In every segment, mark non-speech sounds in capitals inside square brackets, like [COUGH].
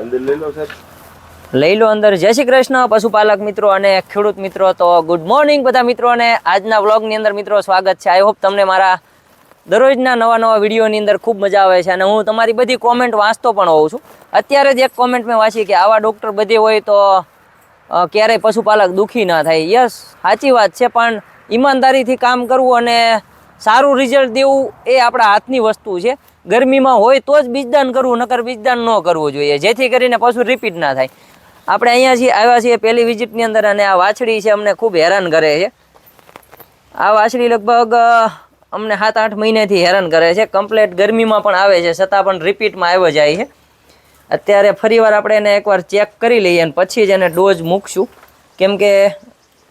અંદર લઈ લો સાહેબ. લઈ લો અંદર. જય શ્રી કૃષ્ણ, પશુપાલક મિત્રો અને ખેડૂત મિત્રો. તો ગુડ મોર્નિંગ બધા મિત્રો અને આજના વ્લોગની અંદર મિત્રો સ્વાગત છે. આઈ હોપ તમને મારા દરરોજના નવા નવા વિડીયોની અંદર ખૂબ મજા આવે છે. અને હું તમારી બધી કોમેન્ટ વાંચતો પણ હોઉં છું. અત્યારે જ એક કોમેન્ટ મેં વાંચી કે આવા ડૉક્ટર બધે હોય તો ક્યારેય પશુપાલક દુઃખી ના થાય. યસ સાચી વાત છે, પણ ઈમાનદારીથી કામ કરવું અને સારું રિઝલ્ટ દેવું એ આપણા હાથની વસ્તુ છે. ગરમીમાં હોય તો જ બીજદાન કરવું, નકર બીજદાન ન કરવું જોઈએ. જેથી કરીને પશુ રિપીટ ના થાય. આપણે અહીંયા છીએ, આવ્યા છીએ પહેલી વિઝિટની અંદર અને આ વાછડી છે, અમને ખૂબ હેરાન કરે છે. આ વાછડી લગભગ અમને સાત, આઠ મહિનેથી હેરાન કરે છે. કમ્પ્લેટ ગરમીમાં પણ આવે છે, છતાં પણ રિપીટમાં આવ્યો જાય છે. અત્યારે ફરીવાર આપણે એને એકવાર ચેક કરી લઈએ અને પછી જ એને ડોઝ મૂકશું. કેમ કે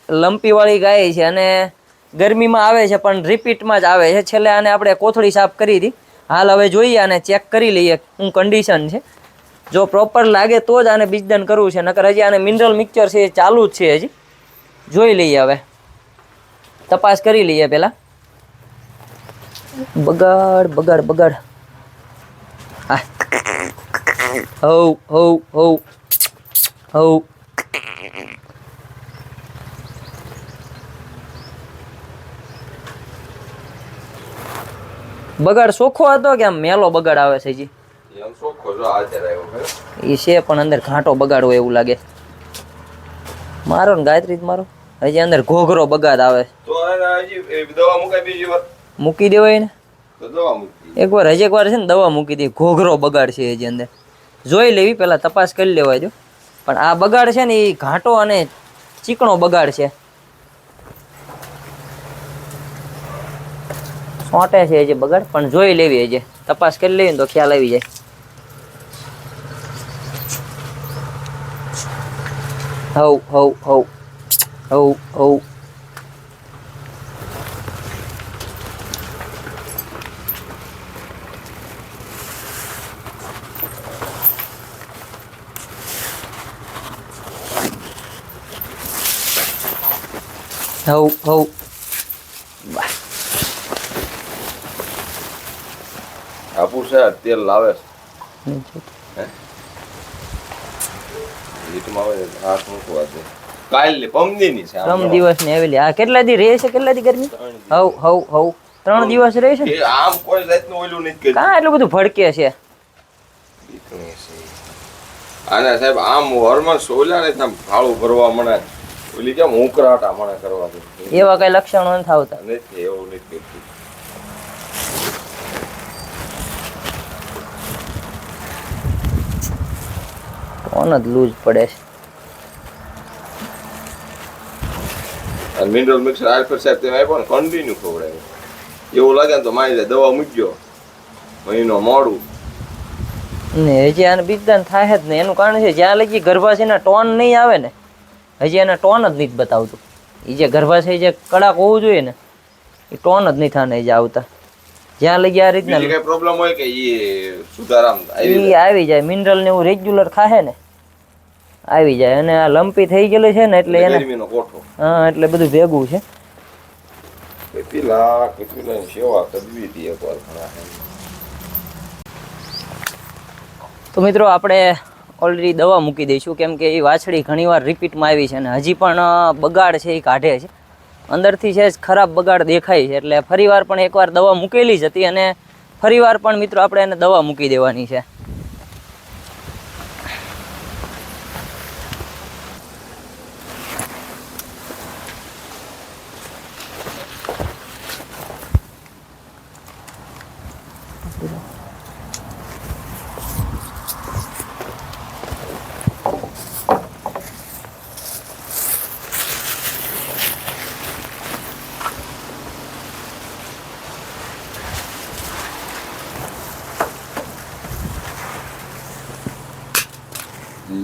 લંપીવાળી ગાય છે અને ગરમીમાં આવે છે, પણ રિપીટમાં જ આવે છે. છેલ્લે આને આપણે કોથળી સાફ કરી હતી. હાલ હવે જોઈએ અને ચેક કરી લઈએ શું કન્ડિશન છે. જો પ્રોપર લાગે તો જ આને બીજદાન કરવું છે, નકર હજી આને મિનરલ મિક્સચર છે એ ચાલુ જ છે હજી. જોઈ લઈએ હવે. તપાસ કરી લઈએ પહેલાં બગાડ બગાડ બગાડ. હા. હવ હવ હવ હવ બગાડ સોખો હતો કે આમ મેલો બગાડ આવે છે જી? એ છે પણ અંદર ઘાંટો બગાડ હોય એવું લાગે. મારો ને ગાયત્રી મારો? હજી અંદર ઘોઘરો બગાડ આવે. વાર. મૂકી દેવાય ને? એક વાર હજી એકવાર હજી એકવાર છે ને દવા મૂકી દે. ઘોઘરો બગાડ છે હજી અંદર. જોઈ લેવી પહેલાં તપાસ કરી લેવાય જો. પણ આ બગાડ છે ને એ ઘાંટો અને ચીકણો બગાડ છે. સોંટે છે હજી બગડ, પણ જોઈ લેવી હજી. તપાસ કરી લેવી તો ખ્યાલ આવી જાય. હવ હવ હવ. હવ હવ. હવ હવ. આપું છે તેલ લાવે છે. હીટમાં આવે હાથ મૂકવા છે. કાલની પમદીની છે ત્રણ દિવસ આવેલી. આ કેટલા દી રહે છે કેટલા દી ગરમી? હવ હવ હવ. ત્રણ દિવસ રહે છે આમ કોઈ જાતનું ઓલું નથી કર્યું. કાં એટલું બધું ભડકે છે? આને સાહેબ આમ હોર્મોન સોલ્યા ને આમ ફાળું ભરવા મળે ઓલી કેમ ઉકરાટા મને કરવા દે. એવા કઈ લક્ષણો નથી આવતા. નથી એવું નથી કોણ જ લૂઝ પડે છે. મિનરલ મિક્સર આલ્ફર સાહેબ તમે આપ્યો ને કન્ટિન્યુ ખવડાવ્યું. એવું લાગે ને તો મારી જાય દવા મૂકજો. મહિનો મોડું. ને હજી આને બીજદાન થાય જ ને એનું કારણ છે જ્યાં લગી ગર્ભાશયના ટોન નહીં આવે ને હજી એને ટોન જ નહીં બતાવતું. એ જે ગર્ભાશય જે કડાક હોવું જોઈએ ને એ ટોન જ નહીં થાને હજી આવતા. જ્યાં લગી આ રીતના પ્રોબ્લેમ હોય કે એ સુધારામ આવી જાય. મિનરલ ને એવું રેગ્યુલર ખાહે ને આવી જાય. અને આ લંપી થઈ ગયેલું છે ને એટલે એને હા એટલે બધું ભેગું છે. કેટલા કેટલા સેવા કરવી હતી એકવાર તો મિત્રો આપણે ઓલરેડી દવા મૂકી દઈશું. કેમ કે એ વાછડી ઘણીવાર રિપીટમાં આવી છે અને હજી પણ બગાડ છે એ કાઢે છે. અંદરથી છે જ ખરાબ બગાડ દેખાય છે. એટલે ફરીવાર પણ એકવાર દવા મૂકેલી જ હતી અને ફરીવાર પણ મિત્રો આપણે એને દવા મૂકી દેવાની છે.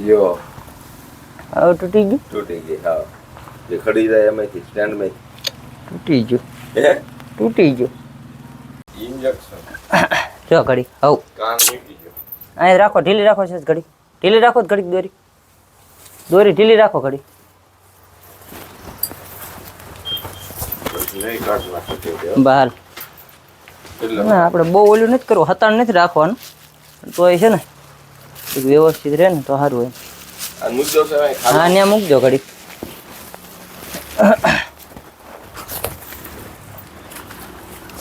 લ્યો હવે તૂટી ગયું તૂટી ગઈ હા જે ખડી જાય એમાંથી સ્ટેન્ડમાં તૂટી ગયું હે તૂટી ગયું ઇન્જેક્શન જો ઘડી હવ કાન મૂકી ગયો અહીં રાખો ઢીલી રાખો છે ઘડી ઢીલી રાખો તો ઘડી દોરી દોરી ઢીલી રાખો ઘડી પછી નહીં કાઢવા શકે બહાર એટલે ના આપણે બહુ ઓલું નથી કરવું હતાણ નથી રાખવાનું તો એ છે ને એક વ્યવસ્થિત રહે ને તો સારું ખાલી. હા ત્યાં મૂકજો ઘડી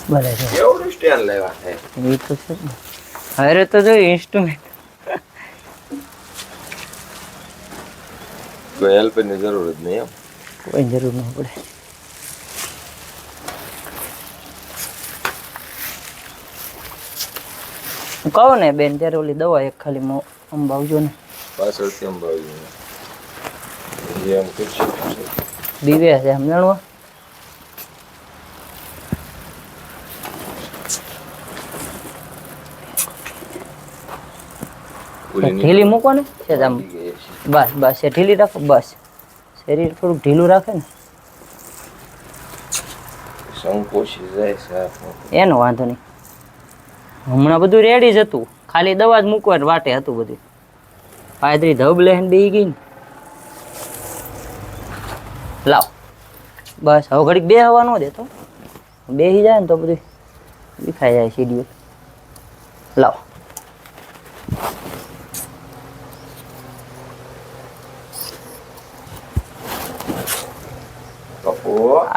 ભલે એ તો છે અરે તો જો ઇન્સ્ટ્રુમેન્ટ કોઈ હેલ્પની જરૂર જ નહીં એમ. કોઈ જરૂર ન પડે. કહું ને બેન ત્યારે ઓલી દવા એક ખાલી મો- અંબાવજો ને પાછળથી અંબાવી એમ કરશું દિવ્ય છે સમજણવા ઢીલી મૂકો ને છે આમ. બસ બસ એ ઢીલી રાખો બસ. શરીર થોડુંક ઢીલું રાખે ને. સંકોચી જાય એનો વાંધો નહીં. હમણાં બધું રેડી જ હતું. ખાલી દવા જ મૂકવા વાટે હતું બધું. પાદરી ધબ લહેન બેહી ગઈ ને લાવ. બસ હવે ઘડીક બે હવા ન દેતો બેસી જાય ને તો બધું વિખાઈ જાય સીડીઓ લાવ.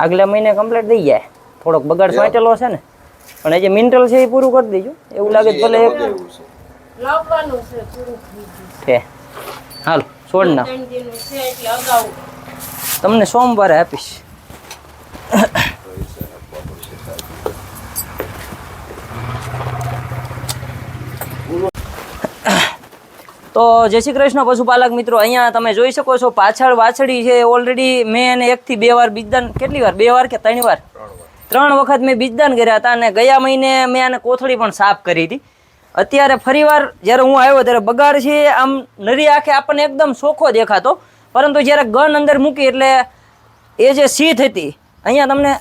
આગલા મહિને કમ્પ્લીટ થઈ જાય. થોડોક બગાડ સાચેલો છે ને. પણ એ જે મિનરલ છે એ પૂરું કરી દેજો. એવું લાગે તો ભલે એક એવું છે લાવવાનું છે પૂરું થઈ ગયું. છે હાલ છોડ ના ત્રણ દિનનું છે એટલે અગાઉ. તમને સોમવારે આપીશ. તો જય શ્રી કૃષ્ણ પશુપાલક મિત્રો. અહીંયા તમે જોઈ શકો છો પાછળ વાછડી છે ઓલરેડી મેં એને એકથી બે વાર બીજદાન કેટલી વાર? બે વાર કે ત્રણ વાર? ત્રણ વખત મેં બીજદાન કર્યા હતા અને ગયા મહિને મેં આને કોથળી પણ સાફ કરી હતી. અત્યારે ફરીવાર જ્યારે હું આવ્યો ત્યારે બગાડ છે, આમ નરી આંખે આપણને એકદમ ચોખ્ખો દેખાતો. પરંતુ જ્યારે ગન અંદર મૂકી એટલે એ જે સીથ હતી, અહીંયા તમને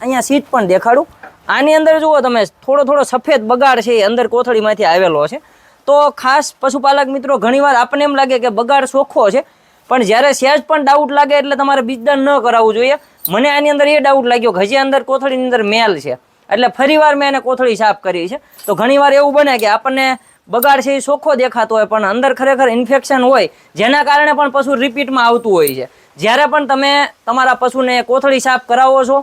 અહીંયા સીટ પણ દેખાડું. આની અંદર જુઓ તમે, થોડો થોડો સફેદ બગાડ છે એ અંદર કોથળીમાંથી આવેલો છે. તો ખાસ પશુપાલક મિત્રો, ઘણીવાર આપણને એમ લાગે કે બગાડ ચોખ્ખો છે. પણ જ્યારે સહેજ પણ ડાઉટ લાગે એટલે તમારે બીજદાન ન કરાવવું જોઈએ. મને આની અંદર એ ડાઉટ લાગ્યો કે હજી અંદર કોથળીની અંદર મેલ છે. એટલે ફરીવાર મેં એને કોથળી સાફ કરી છે. તો ઘણીવાર એવું બને કે આપણને બગાડ છે એ ચોખ્ખો દેખાતો હોય, પણ અંદર ખરેખર ઇન્ફેક્શન હોય, જેના કારણે પણ પશુ રિપીટમાં આવતું હોય છે. જ્યારે પણ તમે તમારા પશુને કોથળી સાફ કરાવો છો,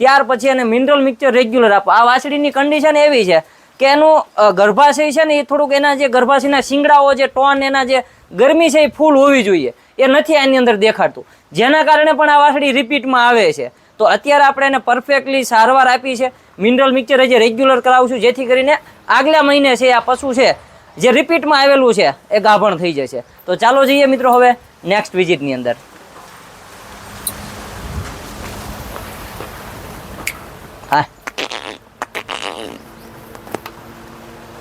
ત્યાર પછી એને મિનરલ મિક્સચર રેગ્યુલર આપો. આ વાછડીની કન્ડિશન એવી છે કે એનું ગર્ભાશય છે ને એ થોડુંક એના જે ગર્ભાશયના શિંગડાઓ જે ટોન એના જે ગરમી છે એ ફૂલ હોવી જોઈએ. એ નથી આની અંદર દેખાડતું. જેના કારણે પણ આ વાસળી રિપીટમાં આવે છે. તો અત્યારે આપણે એને પરફેક્ટલી સારવાર આપી છે. મિનરલ મિક્સર જે રેગ્યુલર કરાવશું જેથી કરીને આગલા મહિને છે આ પશુ છે, જે રિપીટમાં આવેલું છે, એ ગાભણ થઈ જશે. તો ચાલો જઈએ મિત્રો હવે નેક્સ્ટ વિઝિટની અંદર. હા.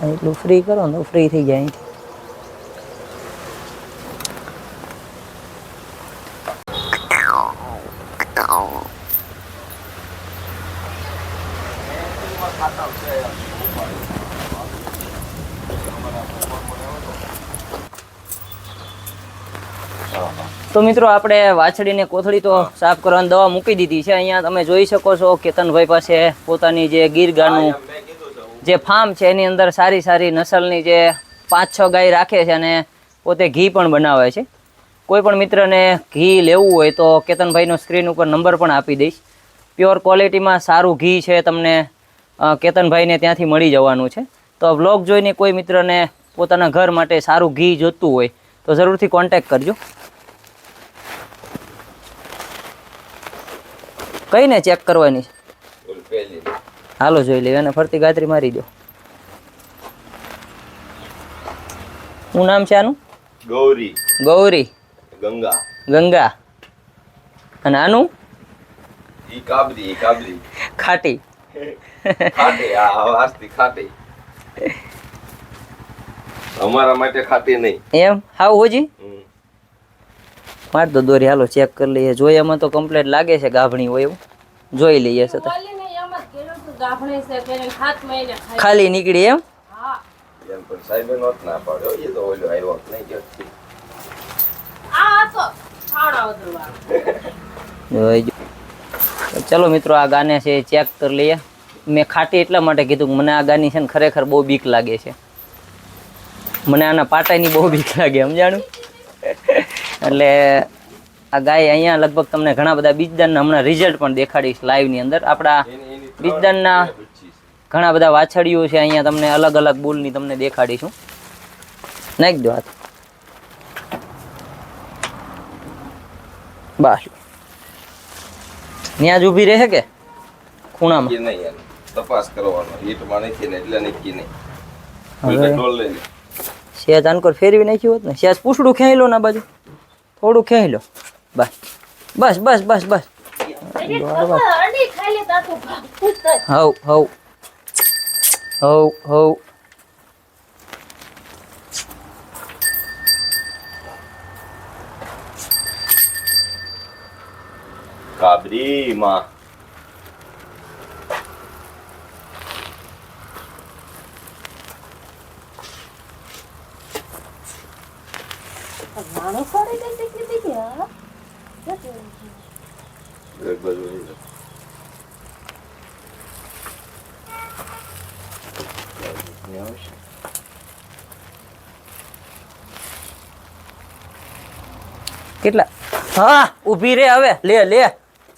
એટલું ફ્રી કરો ને ફ્રી થઈ જાય અહીંથી. તો મિત્રો આપણે વાછડીને કોથળી તો સાફ કરવાની દવા મૂકી દીધી છે. અહીંયા તમે જોઈ શકો છો કેતનભાઈ પાસે પોતાની જે ગીર ગાયનું જે ફાર્મ છે એની અંદર સારી સારી નસલની જે પાંચ છ ગાય રાખે છે અને પોતે ઘી પણ બનાવે છે. કોઈ પણ મિત્રને ઘી લેવું હોય તો કેતનભાઈનો સ્ક્રીન ઉપર નંબર પણ આપી દઈશ. પ્યોર ક્વોલિટીમાં સારું ઘી છે તમને કેતનભાઈને ત્યાંથી મળી જવાનું છે. તો વ્લોગ જોઈને કોઈ મિત્રને પોતાના ઘર માટે સારું ઘી જોતું હોય તો જરૂરથી કોન્ટેક્ટ કરજો. કઈને ચેક કરવાની? છે હાલો જોઈ લઈએ અને ફરતી ગાતરી મારી દો. શું નામ છે આનું? ગૌરી. ગૌરી. ગંગા. ગંગા. અને આનું? ઈ કાબરી કાબરી ખાટી. ખાટી આ વાસ્તી ખાટી. અમારા માટે ખાટી નહીં. એમ? હાવ હોજી. માર તો દોરી હાલો ચેક કરી લઈએ. જોઈએ એમાં તો કમ્પ્લેટ લાગે છે ગાભણી હોય એવું. જોઈ લઈએ છતાં ખાલી નીકળી એમ. ચલો મિત્રો આ ગાને છે ચેક કરી લઈએ. મેં ખાટી એટલા માટે કીધું કે મને આ ગાની છે ને ખરેખર બહુ બીક લાગે છે. મને આના પાટાની બહુ બીક લાગે સમજાણું? એટલે આ ગાય અહીંયા લગભગ તમને ઘણા બધા બીજદાનના હમણાં રિઝલ્ટ પણ દેખાડીશ લાઈવની અંદર. આપણા બીજદાનના ઘણા બધા વાછડીઓ છે અહીંયા તમને અલગ અલગ બુલની તમને દેખાડીશું. નાખી દો હાથ. બસ. ત્યાં જ ઊભી રહે કે? ખૂણામાં? તપાસ કરવાનો. હીટમાં નથી ને એટલે નક્કી નહીં. સેજ આનકોર ફેરવી નાખ્યું હોત ને. સેજ પૂછડું ખેંચી ના બાજુ. થોડું ખેંચી લો. બસ. બસ બસ બસ બસ. હવ હવ. હવ હવ. કાબરી માં કેટલા? હા ઊભી રે હવે. લે લે.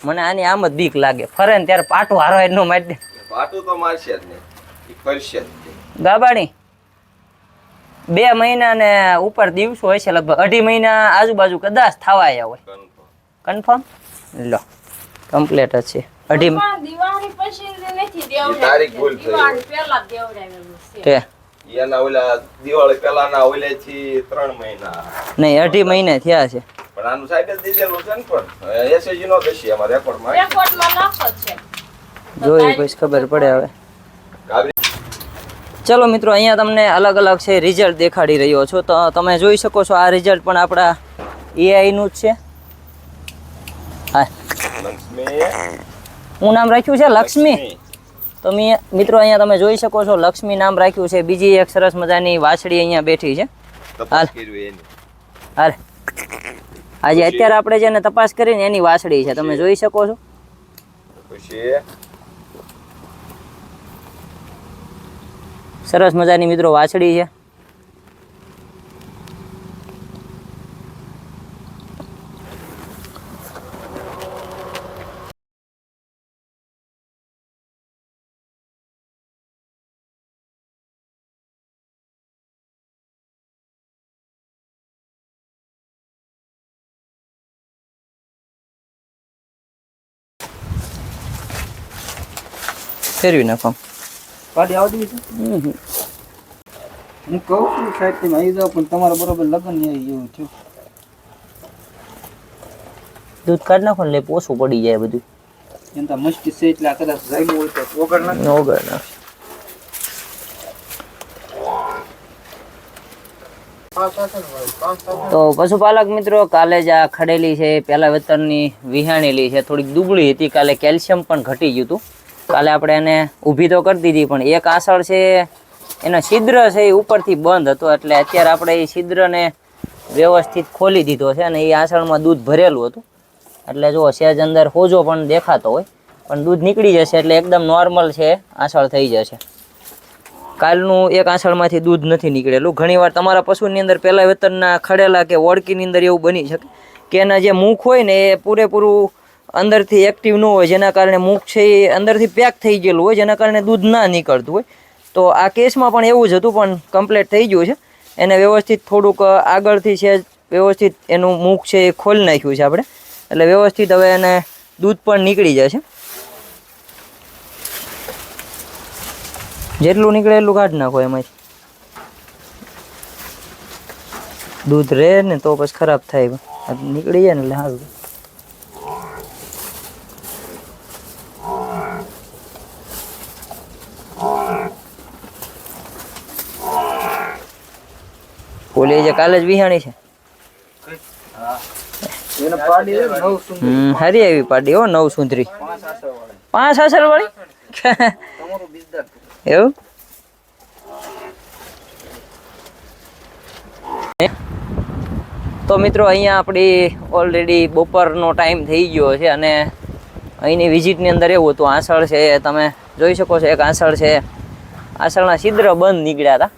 મને આની આમ જ બીક લાગે. ફરે ને ત્યારે પાટું હારો નો મારી દે. પાટું તો મારશે જ નહીં. ફરશે જ નહીં. ગાબાણી બે મહિના ને ઉપર દિવસો હોય છે લગભગ અઢી મહિના આજુબાજુ કદાચ થવા આવ્યા હોય. કન્ફર્મ લો કમ્પ્લીટ જ છે. અઢી દિવાળી પછી નથી તારીખ ભૂલ થઈ. તે. એના ઓલા દિવાળી પહેલાના ઓલેથી ત્રણ મહિના. નહીં અઢી મહિને થયા છે. પણ આનું સાઈડ દીધેલું છે ને પણ એસએજી નો દશે આમાં રેકોર્ડમાં રેકોર્ડમાં લખો છે. જોઈ પછી ખબર પડે હવે. ચલો મિત્રો અહીંયા તમને અલગ અલગ છે રિઝલ્ટ દેખાડી રહ્યો છો. તો તમે જોઈ શકો છો આ રિઝલ્ટ પણ આપણા એઆઈનું જ છે. હા. હું નામ રાખ્યું છે? લક્ષ્મી. તો મિત્રો અહીંયા તમે જોઈ શકો છો લક્ષ્મી નામ રાખ્યું છે. બીજી એક સરસ મજાની વાછડી અહીંયા બેઠી છે. હાલ. આજે અત્યારે આપણે જેને તપાસ કરીને એની વાછડી છે. તમે જોઈ શકો છો. સરસ મજાની મિત્રો વાછડી છે. ફેરવી નાખો. પાડી આવડી છે. હું કહું છું સાહેબ તમે આવી જાઓ પણ તમારે બરોબર લગ્ન નહીં એવું થયું. દૂધ કાઢ નાખો ને લેપ ઓછું પડી જાય બધું. એમ તો મસ્તી છે એટલે આ કદાચ જામ્યું હોય તો ઓગળ ના ઓગળ નાખશે તો પશુપાલક મિત્રો કાલે જ આ ખડેલી છે પેલા પહેલા વેતરની વિહાણેલી છે થોડીક દુબળી હતી કાલે કેલ્શિયમ પણ ઘટી ગયું હતું. કાલે આપણે એને ઊભી તો કરી દીધી, પણ એક આસળ છે, એનો છિદ્ર છે એ ઉપરથી બંધ હતો, એટલે અત્યારે આપણે એ છિદ્રને વ્યવસ્થિત ખોલી દીધો છે અને એ આસળમાં દૂધ ભરેલું હતું. એટલે જો સહેજ અંદર હોજો પણ દેખાતો હોય, પણ દૂધ નીકળી જશે એટલે એકદમ નોર્મલ છે, આસળ થઈ જશે. કાલનું એક આસળમાંથી દૂધ નથી નીકળેલું. ઘણીવાર તમારા પશુની અંદર પહેલા વેતનના ખડેલા કે ઓળકીની અંદર એવું બની શકે, કે એના જે મુખ હોય ને એ પૂરેપૂરું અંદરથી એક્ટિવ ન હોય, જેના કારણે મુખ છે એ અંદરથી પેક થઈ ગયેલું હોય, જેના કારણે દૂધ ના નીકળતું હોય. તો આ કેસમાં પણ એવું જ હતું, પણ કમ્પ્લીટ થઈ ગયું છે. એને વ્યવસ્થિત થોડુંક આગળથી છે, વ્યવસ્થિત એનું મુખ છે એ ખોલી નાખ્યું છે આપણે. એટલે વ્યવસ્થિત હવે એને દૂધ પણ નીકળી જશે. જેટલું નીકળે એટલું કાઢી નાખો એમાંથી. દૂધ રહે ને તો પછી ખરાબ થાય. નીકળી જાય ને એટલે સારું. ઓલી જે કાલે જ વિહાણી છે. હમ સારી આવી પાડી હો નવ સુંદરી. પાંચ અસર વાળી એવું? તો મિત્રો અહીંયા આપણી ઓલરેડી બપોરનો ટાઈમ થઈ ગયો છે અને અહીંની વિઝિટની અંદર એવું હતું આસળ છે તમે જોઈ શકો છો એક આસળ છે. આસળના છિદ્ર બંધ નીકળ્યા હતા.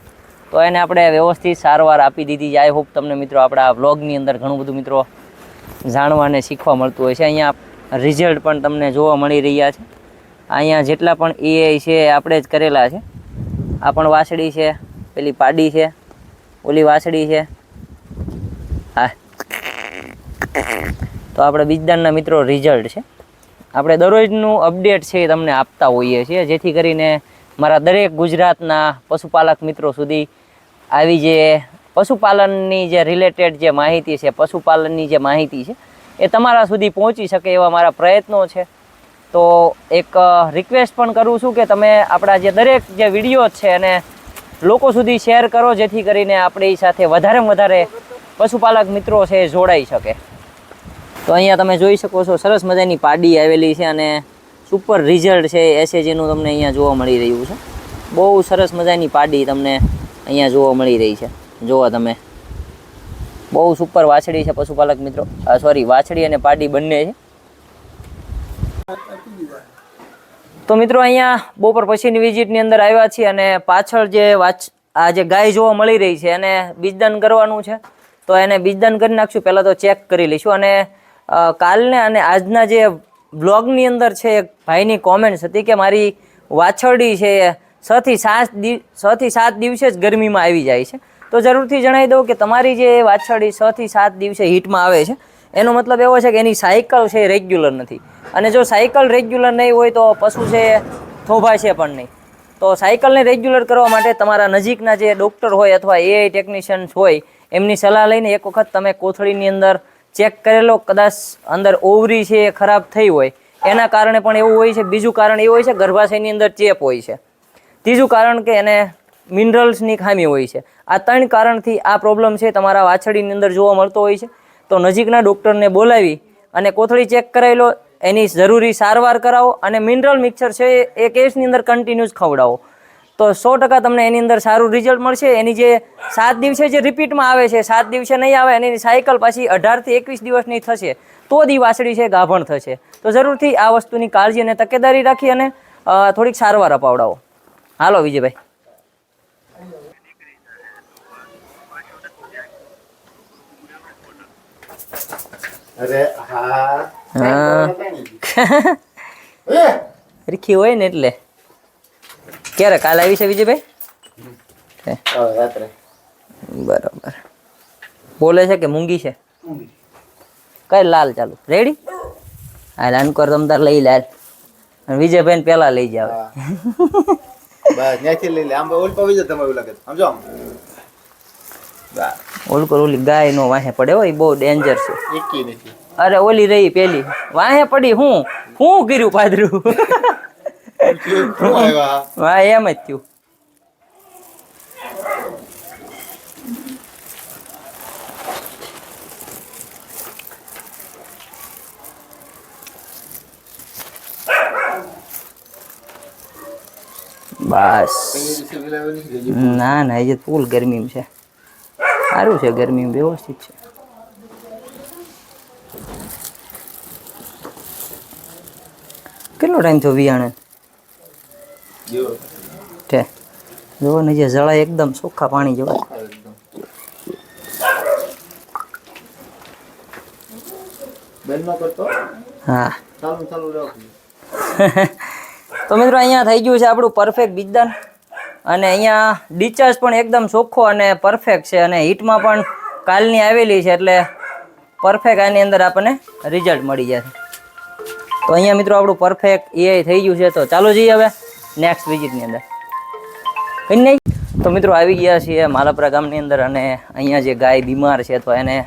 તો એને આપણે વ્યવસ્થિત સારવાર આપી દીધી આઈ હોપ તમને મિત્રો આપણા વ્લોગની અંદર ઘણું બધું મિત્રો જાણવા અને શીખવા મળતું હોય છે. અહીંયા રિઝલ્ટ પણ તમને જોવા મળી રહ્યા છે. અહીંયા જેટલા પણ એ છે આપણે જ કરેલા છે. આ પણ વાસળી છે, પેલી પાડી છે, ઓલી વાસળી છે. હા. તો આપણે બીજદાનના મિત્રો રિઝલ્ટ છે. આપણે દરરોજનું અપડેટ છે એ તમને આપતા હોઈએ છીએ. જેથી કરીને મારા દરેક ગુજરાતના પશુપાલક મિત્રો સુધી આવી જે પશુપાલનની જે રિલેટેડ જે માહિતી છે, પશુપાલનની જે માહિતી છે, એ તમારા સુધી પહોંચી શકે એવા મારા પ્રયત્નો છે. તો એક રિક્વેસ્ટ પણ કરું છું કે તમે આપણા જે દરેક જે વીડિયો છે એને લોકો સુધી શેર કરો, જેથી કરીને આપણી સાથે વધારેમાં વધારે પશુપાલક મિત્રો છે એ જોડાઈ શકે. તો અહીંયા તમે જોઈ શકો છો, સરસ મજાની પાડી આવેલી છે અને સુપર રિઝલ્ટ છે એસએજીનું તમને અહીંયા જોવા મળી રહ્યું છે. બહુ સરસ મજાની પાડી તમને અહીંયા જોવા મળી રહી છે. જોવો તમે. બહુ સુપર વાછડી છે પશુપાલક મિત્રો. સોરી વાછડી અને પાડી બંને છે. તો મિત્રો અહીંયા બપોર પછીની વિઝિટની અંદર આવ્યા છીએ અને પાછળ જે વાચ આ જે ગાય જોવા મળી રહી છે એને બીજદાન કરવાનું છે. તો એને બીજદાન કરી નાખશું. પહેલાં તો ચેક કરી લઈશું. અને કાલને અને આજના જે બ્લોગની અંદર છે, એક ભાઈની કોમેન્ટ્સ હતી કે મારી વાછરડી છે છ થી સાત છ થી સાત દિવસે જ ગરમીમાં આવી જાય છે. તો જરૂરથી જણાવી દઉં કે તમારી જે વાછરડી છ થી સાત દિવસે હીટમાં આવે છે, એનો મતલબ એવો છે કે એની સાયકલ છે રેગ્યુલર નથી. અને જો સાયકલ રેગ્યુલર નહીં હોય તો પશુ છે થોભા છે પણ નહીં. તો સાયકલને રેગ્યુલર કરવા માટે તમારા નજીકના જે ડૉક્ટર હોય અથવા એઆઈ ટેકનિશિયન્સ હોય, એમની સલાહ લઈને એક વખત તમે કોથળીની અંદર ચેક કરેલો, કદાચ અંદર ઓવરી છે એ ખરાબ થઈ હોય, એના કારણે પણ એવું હોય છે. બીજું કારણ એવું હોય છે, ગર્ભાશયની અંદર ચેપ હોય છે. ત્રીજું કારણ કે એને મિનરલ્સની ખામી હોય છે. આ ત્રણ કારણથી આ પ્રોબ્લેમ છે તમારા વાછડીની અંદર જોવા મળતો હોય છે. તો નજીકના ડૉક્ટરને બોલાવી અને કોથળી ચેક કરાવી લો એની જરૂરી સારવાર કરાવો અને મિનરલ મિક્સર છે એ- કેસની અંદર કન્ટિન્યુઅસ ખવડાવો. તો સો ટકા તમને એની અંદર સારું રિઝલ્ટ મળશે. એની જે સાત દિવસે જે રિપીટમાં આવે છે, સાત દિવસે નહીં આવે એની સાયકલ પાછી અઢારથી એકવીસ દિવસની થશે, તો દી વાસળી છે ગાભણ થશે. તો જરૂરથી આ વસ્તુની કાળજી અને તકેદારી રાખી અને થોડીક સારવાર અપાવડાવો. હાલો વિજયભાઈ. રીખી [LAUGHS] હોય ને એટલે. ક્યારે કાલ આવી છે વિજયભાઈ? બરોબર. બોલે છે કે મૂંગી છે? કઈ લાલ ચાલુ. રેડી હાલ અનકોર તમ તાર લઈ લાલ અને વિજયભાઈ પેલા લઈ જાવ. [LAUGHS] બસ ત્યાંથી લઈ લે. આમ ઓલ પાવી જાય તમે એવું લાગે સમજો? આમ બસ. ઓલી ગાય નો વાહે પડે બહુ ડેન્જર છે. એકી નથી. અરે ઓલી રહી પેલી. વાહે પડી હું? હું કર્યું પાદરું? વાહ એમ જ થયું. બસ. ના ના એ જે ફૂલ ગરમી છે. સારું છે ગરમી વ્યવસ્થિત છે. કેટલો ટાઈમ થયો વિયાણે? છે. જોવો ને જે જળાય એકદમ ચોખ્ખા પાણી જેવા બેન નો કરતો? હા. ચાલુ ચાલુ રાખજો. [LAUGHS] તો મિત્રો, અહીંયા થઈ ગયું છે આપણું પરફેક્ટ બીજદાન. અને અહીંયા ડિસ્ચાર્જ પણ એકદમ ચોખ્ખો અને પરફેક્ટ છે અને હીટમાં પણ કાલની આવેલી છે એટલે પરફેક્ટ આની અંદર આપણને રિઝલ્ટ મળી જશે. તો અહીંયા મિત્રો, આપણું પરફેક્ટ એ થઈ ગયું છે. તો ચાલો જઈએ હવે નેક્સ્ટ વિઝિટની અંદર. કંઈ નહીં તો મિત્રો, આવી ગયા છીએ માલાપરા ગામની અંદર અને અહીંયા જે ગાય બીમાર છે, તો એને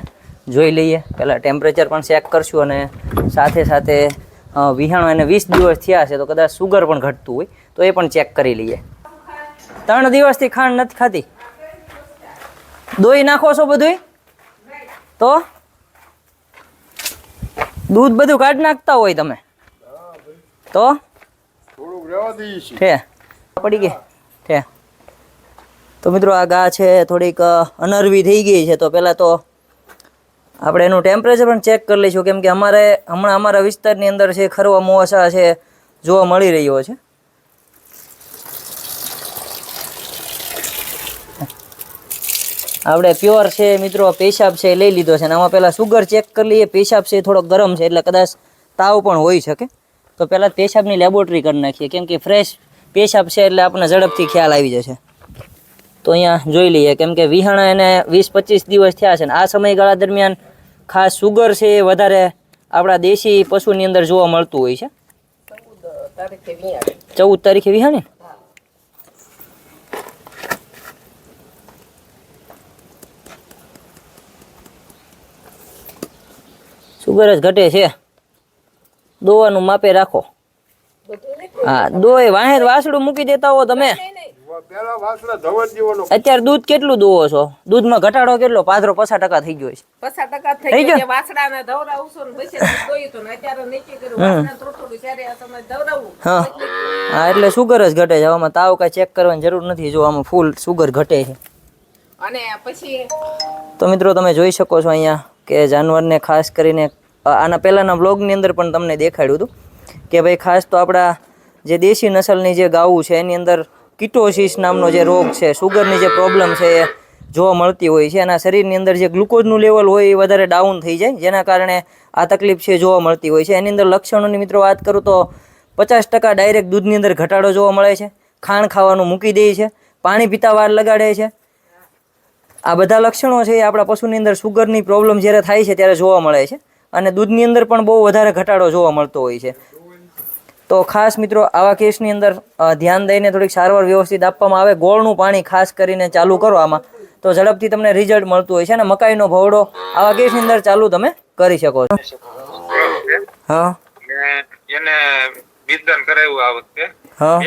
જોઈ લઈએ. પહેલાં ટેમ્પરેચર પણ ચેક કરશું અને સાથે સાથે વિહાણો એને વીસ દિવસ થયા છે તો કદાચ સુગર પણ ઘટતું હોય તો એ પણ ચેક કરી લઈએ. ત્રણ દિવસથી ખાંડ નથી ખાતી દોઈ નાખો છો બધુંય? તો? દૂધ બધું કાઢી નાખતા હોય તમે? તો? પડી ગઈ. ઠે. તો મિત્રો આ ગા છે થોડીક અનરવી થઈ ગઈ છે તો પહેલાં તો આપણે એનું ટેમ્પરેચર પણ ચેક કરી લઈશું. કેમ કે અમારે હમણાં અમારા વિસ્તારની અંદર છે, ખરવા મોસા છે, જોવા મળી રહ્યો છે. આપણે પ્યોર છે મિત્રો, પેશાબ છે લઈ લીધો છે અને આમાં પહેલાં સુગર ચેક કરી લઈએ. પેશાબ છે થોડો ગરમ છે, એટલે કદાચ તાવ પણ હોઈ શકે. તો પહેલાં પેશાબની લેબોરેટરી કરી નાખીએ. કેમ કે ફ્રેશ પેશાબ છે એટલે આપણને ઝડપથી ખ્યાલ આવી જશે. તો અહીંયા જોઈ લઈએ, કેમ કે વિહાણા એને વીસ પચીસ દિવસ થયા છે ને આ સમયગાળા દરમિયાન ખાસ સુગર છે એ વધારે આપણા દેશી પશુની અંદર જોવા મળતું હોય છે. ચૌદ તારીખે વિહાણી? સુગર જ ઘટે છે. દોવાનું માપે રાખો. હા, દોય વાહે વાસડું મૂકી દેતા હો તમે. અત્યારે દૂધ કેટલું દોવો છો? દૂધમાં ઘટાડો કેટલો? પાદરો પચાસ ટકા થઈ ગયો છે. પચાસ ટકા થઈ ગયો? વાસડાને અત્યારે નીચે કર્યું હા. એટલે સુગર જ ઘટે છે. આમાં તાવ કાંઈ ચેક કરવાની જરૂર નથી. જો આમાં ફૂલ સુગર ઘટે છે. અને પછી તો મિત્રો તમે જોઈ શકો છો અહીંયા કે જાનવરને ખાસ કરીને આના પહેલાંના બ્લોગની અંદર પણ તમને દેખાડ્યું હતું કે ભાઈ ખાસ તો આપણા જે દેશી નસલની જે ગાવું છે એની અંદર કિટોસિસ નામનો જે રોગ છે સુગરની જે પ્રોબ્લેમ છે એ જોવા મળતી હોય છે. એના શરીરની અંદર જે ગ્લુકોઝનું લેવલ હોય એ વધારે ડાઉન થઈ જાય, જેના કારણે આ તકલીફ છે જોવા મળતી હોય છે. એની અંદર લક્ષણોની મિત્રો વાત કરું તો પચાસ ટકા ડાયરેક્ટ દૂધની અંદર ઘટાડો જોવા મળે છે. ખાણ ખાવાનું મૂકી દે છે. પાણી પીતા વાર લગાડે છે. આ બધા લક્ષણો છે એ આપણા પશુની અંદર સુગરની પ્રોબ્લેમ જ્યારે થાય છે ત્યારે જોવા મળે છે. અને દૂધની અંદર પણ બહુ વધારે ઘટાડો જોવા મળતો હોય છે. તો ખાસ મિત્રો આવા કેસની અંદર ધ્યાન દઈને થોડીક સારવાર વ્યવસ્થિત આપવામાં આવે. ગોળનું પાણી ખાસ કરીને ચાલુ કરો આમાં. તો ઝડપથી તમને રિઝલ્ટ મળતું હોય છે અને મકાઈનો ભવડો આવા કેસની અંદર ચાલુ તમે કરી શકો છો. હા. એને કરાવ્યું આ વખતે. હા.